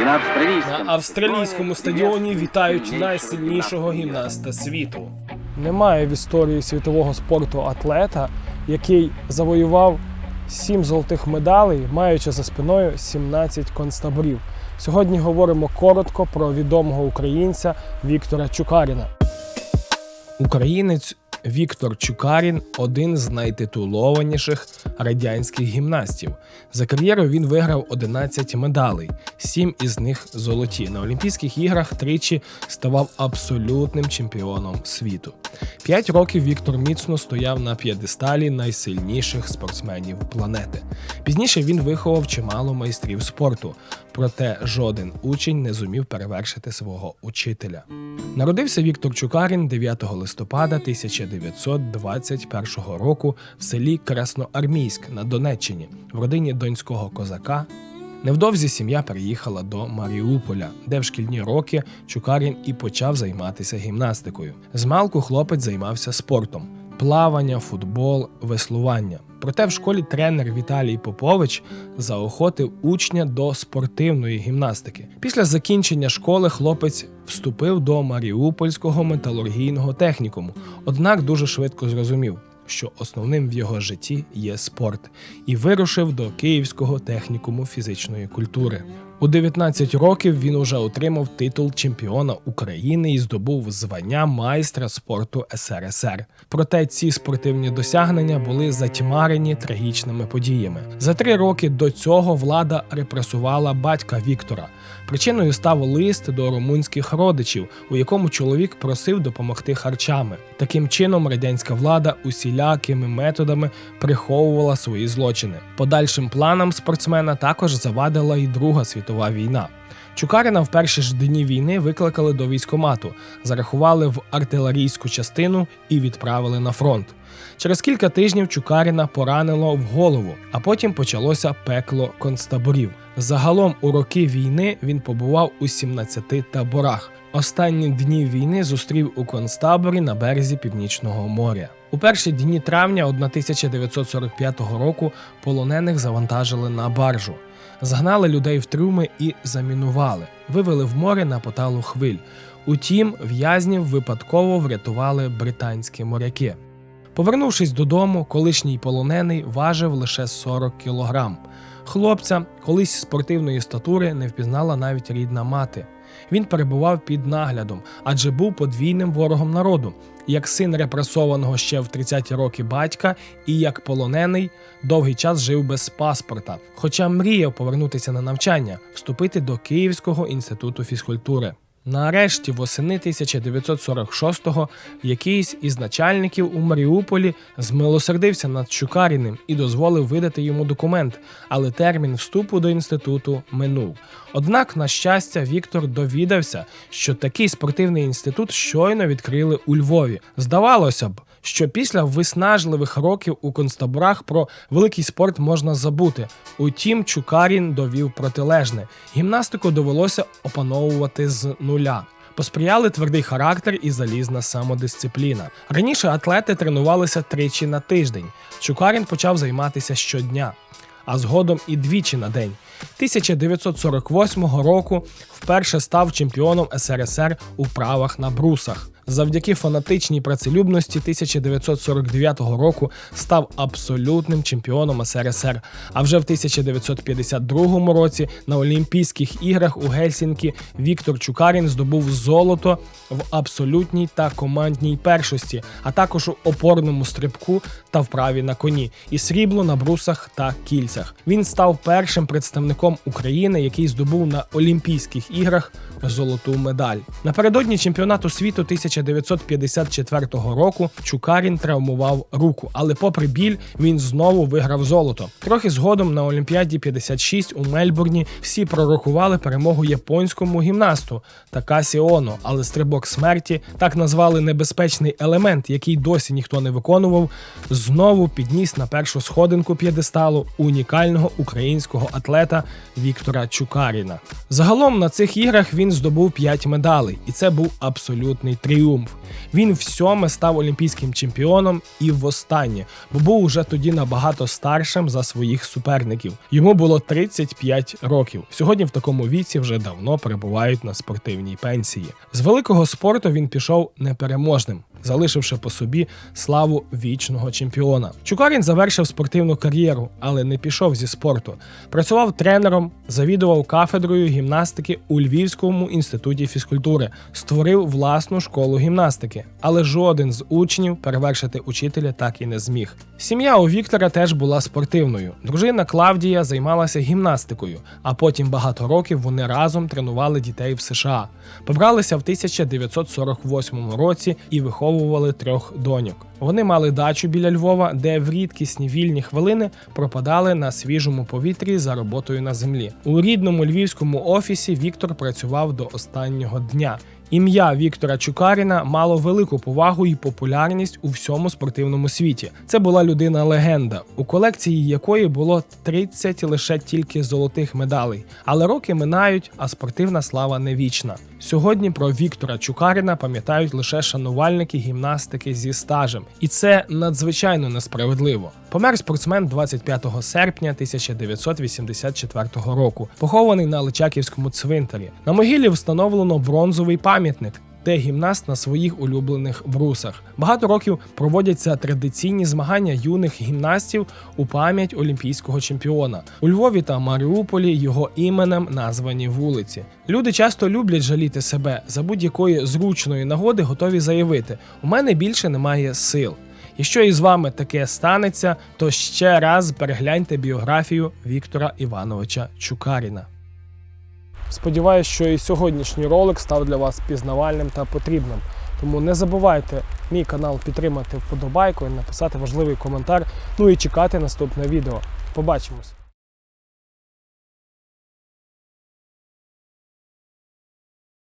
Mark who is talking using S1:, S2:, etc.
S1: и на австралийском.
S2: На австралійському стадіоні вітають найсильнішого гімнаста світу. Немає в історії світового спорту атлета, який завоював сім золотих медалей, маючи за спиною 17 концтаборів. Сьогодні говоримо коротко про відомого українця Віктора Чукаріна. Українець Віктор Чукарін один з найтитулованіших радянських гімнастів. За кар'єру він виграв 11 медалей, 7 із них золоті. На Олімпійських іграх тричі ставав абсолютним чемпіоном світу. П'ять років Віктор міцно стояв на п'єдесталі найсильніших спортсменів планети. Пізніше він виховав чимало майстрів спорту, проте жоден учень не зумів перевершити свого учителя. Народився Віктор Чукарін 9 листопада 1921 року в селі Красноармійськ на Донеччині в родині донського козака. Невдовзі сім'я переїхала до Маріуполя, де в шкільні роки Чукарін і почав займатися гімнастикою. Змалку хлопець займався спортом: плавання, футбол, веслування. Проте в школі тренер Віталій Попович заохотив учня до спортивної гімнастики. Після закінчення школи хлопець вступив до Маріупольського металургійного технікуму, однак дуже швидко зрозумів, що основним в його житті є спорт, і вирушив до Київського технікуму фізичної культури. У 19 років він уже отримав титул чемпіона України і здобув звання майстра спорту СРСР. Проте ці спортивні досягнення були затьмарені трагічними подіями. За три роки до цього влада репресувала батька Віктора. Причиною став лист до румунських родичів, у якому чоловік просив допомогти харчами. Таким чином, радянська влада усілякими методами приховувала свої злочини. Подальшим планам спортсмена також завадила і Друга світова війна. Чукарина в перші ж дні війни викликали до військомату, зарахували в артилерійську частину і відправили на фронт. Через кілька тижнів Чукаріна поранило в голову, а потім почалося пекло концтаборів. Загалом у роки війни він побував у 17 таборах. Останні дні війни зустрів у концтаборі на березі Північного моря. У перші дні травня 1945 року полонених завантажили на баржу. Загнали людей в трюми і замінували, вивели в море на поталу хвиль. Утім, в'язнів випадково врятували британські моряки. Повернувшись додому, колишній полонений важив лише 40 кілограм. Хлопця, колись спортивної статури, не впізнала навіть рідна мати. Він перебував під наглядом, адже був подвійним ворогом народу, як син репресованого ще в 30-ті роки батька, і як полонений довгий час жив без паспорта, хоча мріяв повернутися на навчання, вступити до Київського інституту фізкультури. Нарешті, восени 1946-го, якийсь із начальників у Маріуполі змилосердився над Чукаріним і дозволив видати йому документ, але термін вступу до інституту минув. Однак, на щастя, Віктор довідався, що такий спортивний інститут щойно відкрили у Львові. Здавалося б, що після виснажливих років у концтаборах про великий спорт можна забути. Утім, Чукарін довів протилежне. Гімнастику довелося опановувати з нуля. Посприяли твердий характер і залізна самодисципліна. Раніше атлети тренувалися тричі на тиждень. Чукарін почав займатися щодня, а згодом і двічі на день. 1948 року вперше став чемпіоном СРСР у правах на брусах. Завдяки фанатичній працелюбності 1949 року став абсолютним чемпіоном СРСР. А вже в 1952 році на Олімпійських іграх у Гельсінкі Віктор Чукарін здобув золото в абсолютній та командній першості, а також у опорному стрибку та вправі на коні, і срібло на брусах та кільцях. Він став першим представником України, який здобув на Олімпійських іграх золоту медаль. Напередодні чемпіонату світу 1954 року Чукарін травмував руку, але попри біль він знову виграв золото. Трохи згодом на Олімпіаді 56 у Мельбурні всі пророкували перемогу японському гімнасту Такасі Оно, але стрибок смерті, так назвали небезпечний елемент, який досі ніхто не виконував, знову підніс на першу сходинку п'єдесталу унікального українського атлета Віктора Чукаріна. Загалом на цих іграх він здобув 5 медалей, і це був абсолютний тріумф. Тріумф. Він всьоме став олімпійським чемпіоном і востаннє, бо був уже тоді набагато старшим за своїх суперників. Йому було 35 років. Сьогодні в такому віці вже давно перебувають на спортивній пенсії. З великого спорту він пішов непереможним, залишивши по собі славу вічного чемпіона. Чукарін завершив спортивну кар'єру, але не пішов зі спорту. Працював тренером, завідував кафедрою гімнастики у Львівському інституті фізкультури, створив власну школу гімнастики, але жоден з учнів перевершити учителя так і не зміг. Сім'я у Віктора теж була спортивною. Дружина Клавдія займалася гімнастикою, а потім багато років вони разом тренували дітей в США. Побралися в 1948 році і виховували трьох доньок. Вони мали дачу біля Львова, де в рідкісні вільні хвилини пропадали на свіжому повітрі за роботою на землі. У рідному львівському офісі Віктор працював до останнього дня. Ім'я Віктора Чукаріна мало велику повагу і популярність у всьому спортивному світі. Це була людина-легенда, у колекції якої було 30 лише тільки золотих медалей. Але роки минають, а спортивна слава не вічна. Сьогодні про Віктора Чукаріна пам'ятають лише шанувальники гімнастики зі стажем, і це надзвичайно несправедливо. Помер спортсмен 25 серпня 1984 року, похований на Личаківському цвинтарі. На могилі встановлено бронзовий пам'ятник. Де гімнаст на своїх улюблених брусах багато років проводяться традиційні змагання юних гімнастів у пам'ять олімпійського чемпіона. У Львові та Маріуполі його іменем названі вулиці. Люди часто люблять жаліти себе за будь-якої зручної нагоди, готові заявити: у мене більше немає сил. Якщо із вами таке станеться, то ще раз перегляньте біографію Віктора Івановича Чукаріна. Сподіваюсь, що і сьогоднішній ролик став для вас пізнавальним та потрібним. Тому не забувайте мій канал підтримати вподобайкою, написати важливий коментар, ну і чекати наступне відео. Побачимось!